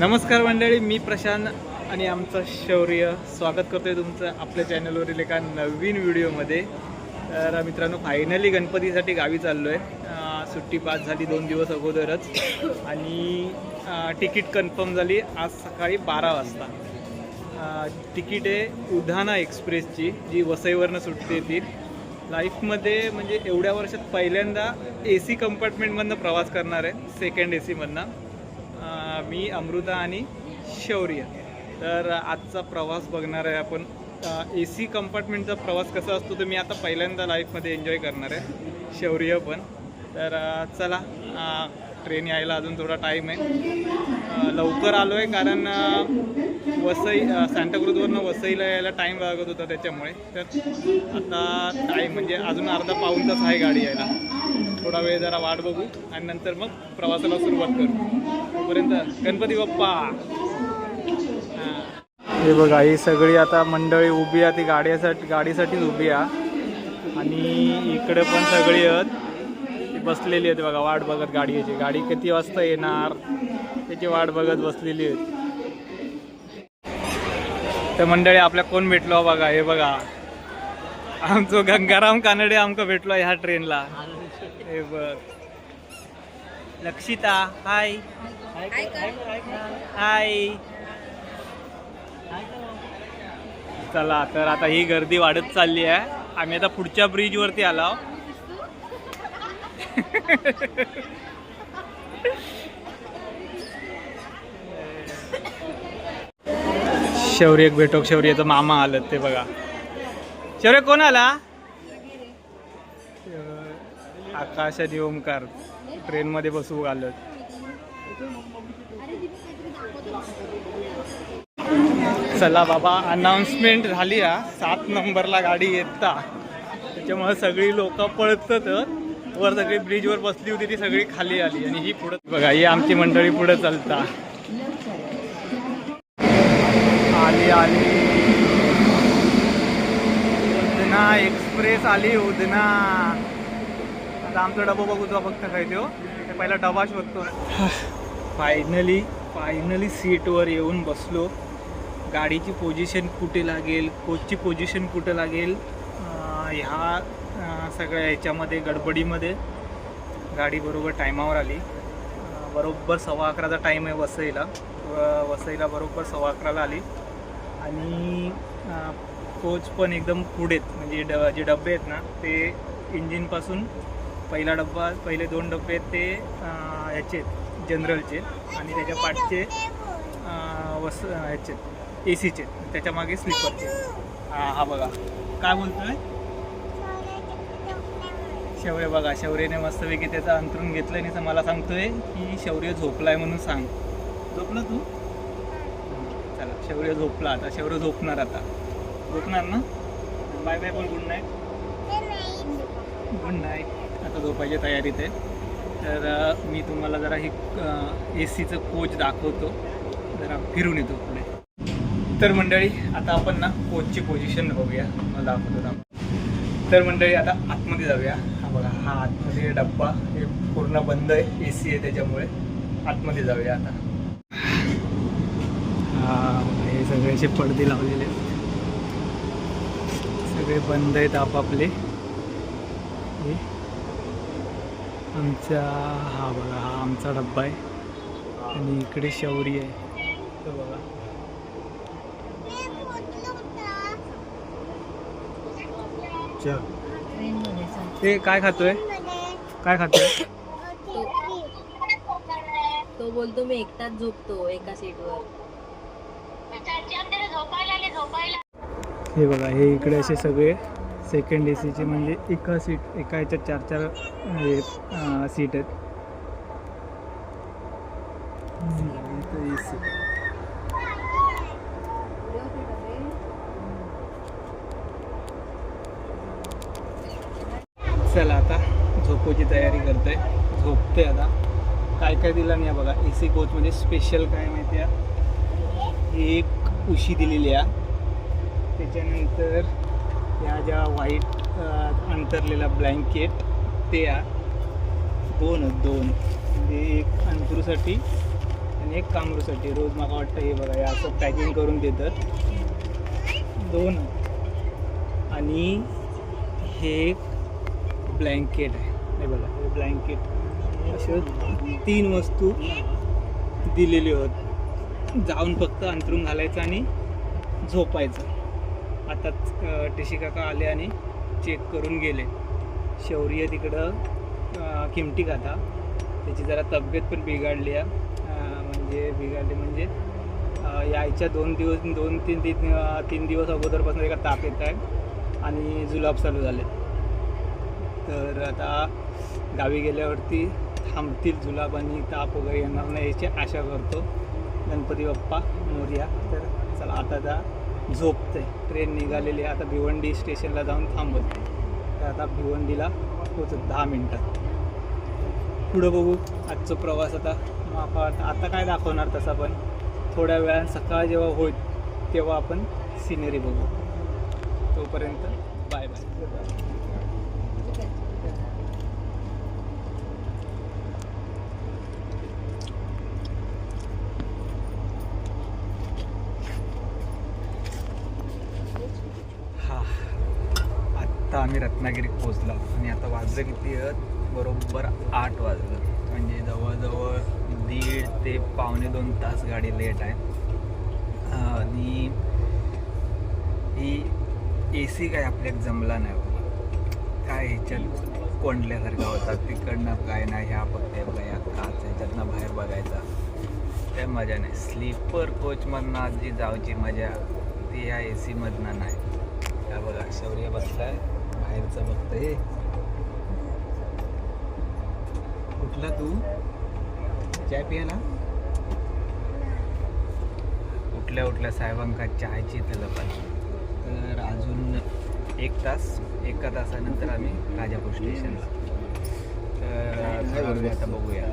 नमस्कार मंडळी मी प्रशांत आणि आमचं शौर्य. स्वागत करतोय तुमचं आपल्या चॅनलवरील एका नवीन व्हिडिओमध्ये. तर मित्रांनो फायनली गणपतीसाठी गावी चाललो आहे सुट्टी पास झाली दोन दिवस अगोदरच. आणि तिकीट कन्फर्म झाली आज सकाळी बारा वाजता. तिकीट आहे उधाना एक्सप्रेसची जी वसईवरनं सुटते ती. लाईफमध्ये म्हणजे एवढ्या वर्षात पहिल्यांदा ए सी कंपार्टमेंटमधनं प्रवास करणार आहे सेकंड ए सीमधनं मी अमृता आणि शौर्य. तर आजचा प्रवास बघणार आहे आपण. ए सी कंपार्टमेंटचा प्रवास कसा असतो तर मी आता पहिल्यांदा लाईफमध्ये एन्जॉय करणार आहे. शौर्य पण. तर चला ट्रेन यायला अजून थोडा टाईम आहे. लवकर आलो आहे कारण वसई सांताक्रूजवरनं वसईला यायला टाईम लागत होता त्याच्यामुळे. तर आता टाईम म्हणजे अजून अर्धा पाऊण तास आहे गाडी यायला. थोडा वेळ जरा वाट बघू आणि नंतर मग प्रवासाला सुरुवात करू. तोपर्यंत गणपती बाप्पा. हे. बघा ही सगळी आता मंडळी उभी आहे ती गाड्यासाठी गाडीसाठीच उभी आहे. आणि इकडे पण सगळी आहेत. ती बसलेली आहेत बघा वाट बघत गाडीची. गाडी किती वाजता येणार? त्याची वाट बघत बसलेली आहेत. तर मंडळी आपल्या कोण भेटलो बघा हे बघा. आमचो गंगाराम कानडे आमका भेटलो ह्या ट्रेनला हे बघ. लक्षिता हाय हाय चला तर आता ही गर्दी वाढत चालली आहे. आम्ही आता पुढच्या ब्रिज वरती आलो शौर्य एक शौर्यचं शौर्याचं मामा आलं ते बघा. शौर्य कोण आला आकाशात ओमकार. ट्रेनमध्ये बसू आलं चला बाबा अनाऊन्समेंट झाली हा. सात नंबरला गाडी येता. त्याच्यामुळे सगळी लोक पळतत. वर सगळी ब्रिजवर बसली होती ती सगळी खाली आली. आणि ही पुढे बघा ही आमची मंडळी पुढे चालता. आली आली. उदना एक्सप्रेस आली उदना आता आमचा डबा बघू तो फक्त काय तो. ते पहिला डबा शोधतो. फायनली फायनली सीटवर येऊन बसलो. गाडीची पोझिशन कुठे लागेल कोचची पोझिशन कुठे लागेल? ह्या सगळ्या ह्याच्यामध्ये गडबडीमध्ये. गाडी बरोबर टायमावर आली. बरोबर सव्वा अकराचा टाईम आहे वसईला. वसईला बरोबर सव्वा अकराला आली. आणि कोच पण एकदम पुढेत म्हणजे ड जे डबे आहेत ना ते इंजिनपासून पहिला डब्बा पहिले दोन डबे आहेत ते ह्याचे आहेत, जनरलचे आणि त्याच्या पाठचे वस ह्याचे ए सीचे त्याच्यामागे स्लीपरचे हा हा बघा. काय बोलतोय? शौर्य बघा. शौर्यने मस्तपैकी त्याचा अंतरून घेतलं आणि मला सांगतोय की शौर्य झोपलाय म्हणून सांग. झोपला तू? चला शौर्य झोपला आता. शौर्य झोपणार आता. झोपणार ना? बाय बाय बोल गुड नाईट गुड नाईट आता झोपायची तयारीत आहे. तर मी तुम्हाला जरा ही ए सीचं कोच दाखवतो. जरा फिरून येतो पुढे. तर मंडळी आता आपण ना कोचची पोझिशन बघूया. मला दाखवतो तर मंडळी आता आतमध्ये जाऊया. हा बघा हा आतमध्ये डब्बा हे पूर्ण बंद आहे. ए सी आहे त्याच्यामुळे आतमध्ये जाऊया आता. हा हे सगळ्याचे पडदे लावलेले आहेत. सगळे बंद आहेत आपापले. आमचा हा बघा हा आमचा डब्बा आहे. आणि इकडे शौरी आहे. तो बघा. ते काय खातोय? काय खातोय? तो बोलतो मी एकटाच झोपतो एका सीटवर हे बघा हे इकडे असे सगळे सेकंड ए सीचे म्हणजे एका सीट एका याच्यात चार चार हे सीट आहेत. ए सी चला आता झोपूची तयारी करतोय. झोपते आता. काय काय दिलं नाही बघा. ए सी कोचमध्ये स्पेशल काय माहिती आहे? एक उशी दिलेली आहे. त्याच्यानंतर या ज्या व्हाईट अंतरलेला ब्लँकेट ते दोन दोन. म्हणजे एक अंतरूसाठी आणि एक कामरूसाठी. रोज मला वाटतं हे बघा हे असं पॅकिंग करून देतात. दोन. आणि हे एक ब्लँकेट आहे. हे बघा हे ब्लँकेट असे तीन वस्तू दिलेली होत. जाऊन फक्त अंतरून घालायचं आणि झोपायचं. आताच अ, टिशी काका आले आणि चेक करून गेले. शौर्य तिकडं किमटी खाता त्याची जरा तब्येत पण बिघडली आहे. म्हणजे बिघडली म्हणजे यायच्या दोन दिवस दोन तीन तीन तीन दिवस अगोदरपासून एका ताप येत आहे आणि जुलाब चालू झाले. तर आता गावी गेल्यावरती थांबतील जुलाब आणि ताप वगैरे येणार नाही याची आशा करतो. गणपती बाप्पा मोर्या. तर चला आता त्या झोपते ट्रेन निघालेली आता भिवंडी स्टेशनला जाऊन थांबत तर आता भिवंडीला पोचत दहा मिनटात. पुढं बघू आजचा प्रवास आता. माफा वाटतं आता काय दाखवणार तसा पण थोड्या वेळानं सकाळ जेव्हा होईल तेव्हा आपण सिनेरी बघू. तोपर्यंत बाय बाय हा आत्ता आम्ही रत्नागिरीत पोचलो आणि आता वाजलं किती बरोबर आठ वाजलं. म्हणजे जवळजवळ दीड ते पावणे दोन तास गाडी लेट आहे. आणि ही ए सी काय आपल्याक जमला नाही हो. काय ह्याच्यात कोंडल्यासारखा होता. तिकडनं काय नाही ह्या फक्त बघा या काच ह्याच्यातनं बाहेर बघायचा. काय मजा नाही. स्लीपर कोचमधनं आज जी जायची मजा. ती या ए सीमधनं नाही. त्या बघा शौर्य बसलाय. बाहेरचं बघतंय. कुठला तू? चाय पियाला उठल्या उठल्या साहेबांका चहाची तलप आली तर अजून एक तास एका तासानंतर आम्ही राजापूर स्टेशनला तर आता बघूया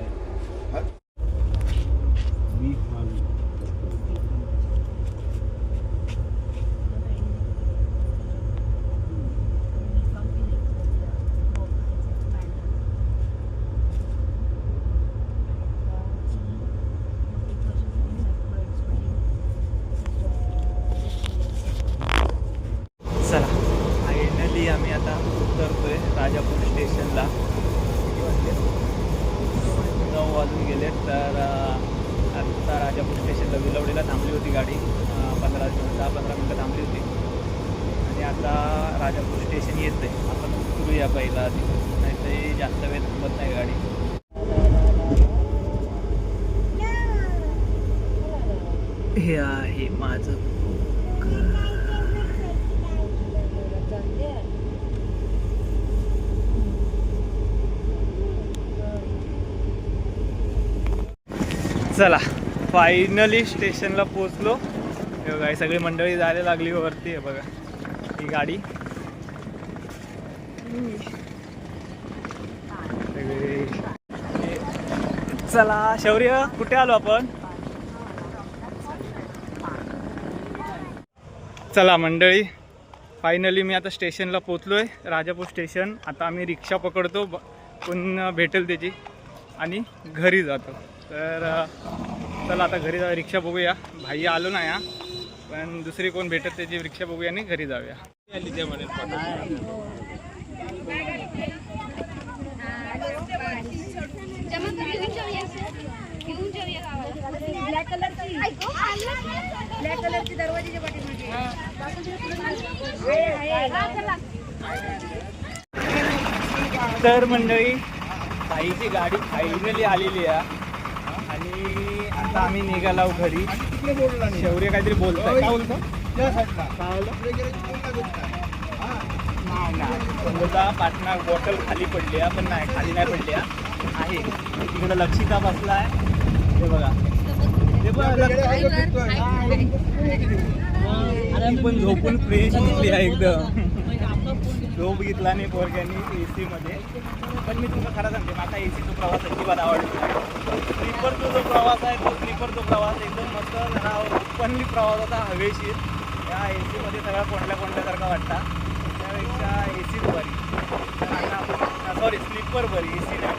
चला फायनली आम्ही आता उतरतोय राजापूर स्टेशनला किती वाजले? नऊ वाजून गेले तर आत्ता राजापूर स्टेशनला विलवडीला थांबली होती गाडी. पंधरा दहा पंधरा मिनटं थांबली होती. आणि आता राजापूर स्टेशन येते आपण करूया पहिला आधी. नाही तर जास्त वेळ थांबत नाही गाडी. हे आहे माझं चला फायनली स्टेशनला पोचलो हे बघा सगळी मंडळी जायला लागली वरती आहे बघा ही गाडी. चला शौर्य कुठे आलो आपण? चला मंडळी फायनली मी आता स्टेशनला पोचलो आहे राजापूर स्टेशन आता आम्ही रिक्षा पकडतो पण भेटेल त्याची. आणि घरी जातो. तर चला आता घरी जाऊ रिक्षा बघूया. भाई आलो ना या. पण दुसरी कोण भेटत त्याची रिक्षा बघूया आणि घरी जाऊया. ब्लॅक कलरची तर मंडळी भाईची गाडी फायनली आलेली आहे. आता आम्ही आहो घरी. शौर्य काहीतरी बोलतोय. काय बोलतो? समजा पाटणा बॉटल खाली पडली आहे पण नाही खाली नाही पडली आहे. तिकडं लक्षिता बसला आहे हे बघा हे बघा पण झोपून फ्रेश आहे एकदम. झोप घेतला नाही पोरग्यांनी ए सीमध्ये पण मी तुला खरं सांगते माझा ए सीचा प्रवास अजिबात आवडतो स्लीपरचा जो प्रवास आहे तो स्लीपरचा प्रवास एकदम मस्त जरा ओपनली प्रवास होता हवेशीर. या ए सीमध्ये सगळा कोंडल्या कोंडल्यासारखा वाटता. त्यापेक्षा ए सीच बरी. सॉरी स्लीपर बरी ए सी नाही